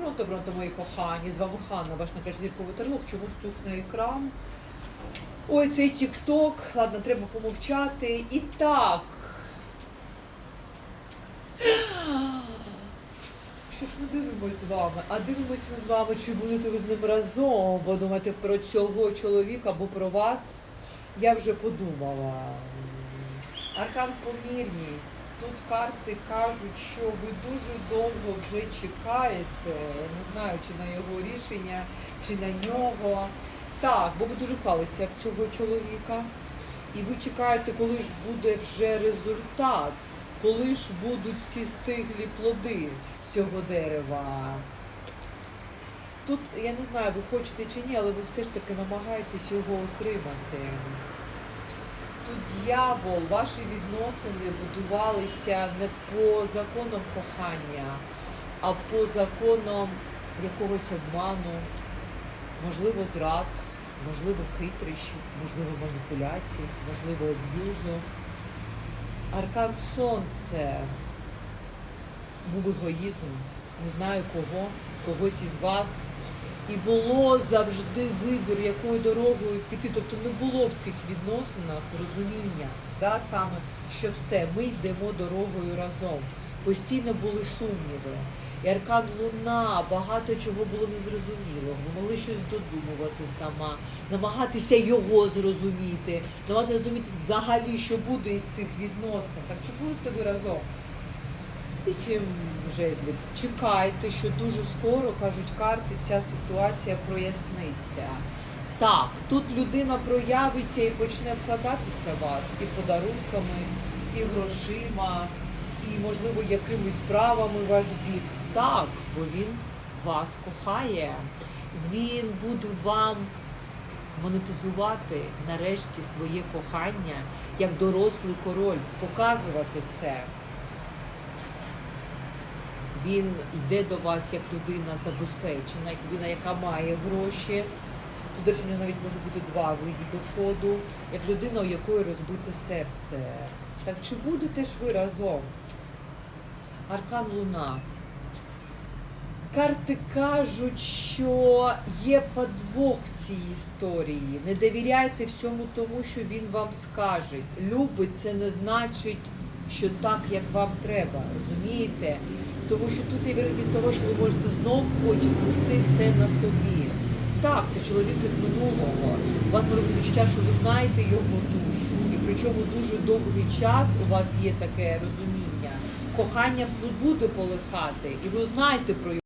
Пронто, пронто, мої кохані, з вами Ханна, ваш найкращий зірковий терлог, чомусь тухне екран. Ой, цей тік-ток, ладно, треба помовчати. І так. Що ж ми дивимося з вами? А дивимось ми з вами, чи будете ви з ним разом, бо думаєте про цього чоловіка або про вас. Я вже подумала. Аркан помірність. Тут карти кажуть, що ви дуже довго вже чекаєте. Не знаю, чи на його рішення, чи на нього. Так, бо ви дуже вклалися в цього чоловіка. І ви чекаєте, коли ж буде вже результат, коли ж будуть ці стиглі плоди з цього дерева. Тут я не знаю, ви хочете чи ні, але ви все ж таки намагаєтесь його отримати. Тут дьявол, ваші відносини будувалися не по законам кохання, а по законам якогось обману, можливо, зрад, можливо, хитрощів, можливо, маніпуляцій, можливо, аб'юзу. Аркан Сонце був егоїзм, не знаю кого, когось із вас. І було завжди вибір, якою дорогою піти. Тобто не було в цих відносинах розуміння, да, саме, що все, ми йдемо дорогою разом. Постійно були сумніви. І аркан Луна, багато чого було незрозуміло. Могли щось додумувати сама, намагатися його зрозуміти, намагатися зрозуміти взагалі, що буде із цих відносин. Так чи будете ви разом? Вісім жезлів. Чекайте, що дуже скоро, кажуть карти, ця ситуація проясниться. Так, тут людина проявиться і почне вкладатися в вас і подарунками, і грошима, і, можливо, якимись справами в ваш бік. Так, бо він вас кохає. Він буде вам монетизувати нарешті своє кохання як дорослий король, показувати це. Він йде до вас як людина забезпечена, як людина, яка має гроші. Тут, до речі, у нього навіть може бути два види доходу, як людина, у якої розбите серце. Так чи будете ж ви разом? Аркан Луна. Карти кажуть, що є подвох цій історії. Не довіряйте всьому тому, що він вам скаже. Любить це не значить, що так, як вам треба. Розумієте? Тому що тут є вірогідність того, що ви можете знов потім нести все на собі. Так, це чоловік із минулого. У вас може бути відчуття, що ви знаєте його душу. І причому дуже довгий час у вас є таке розуміння. Кохання буде полихати, і ви знаєте про його.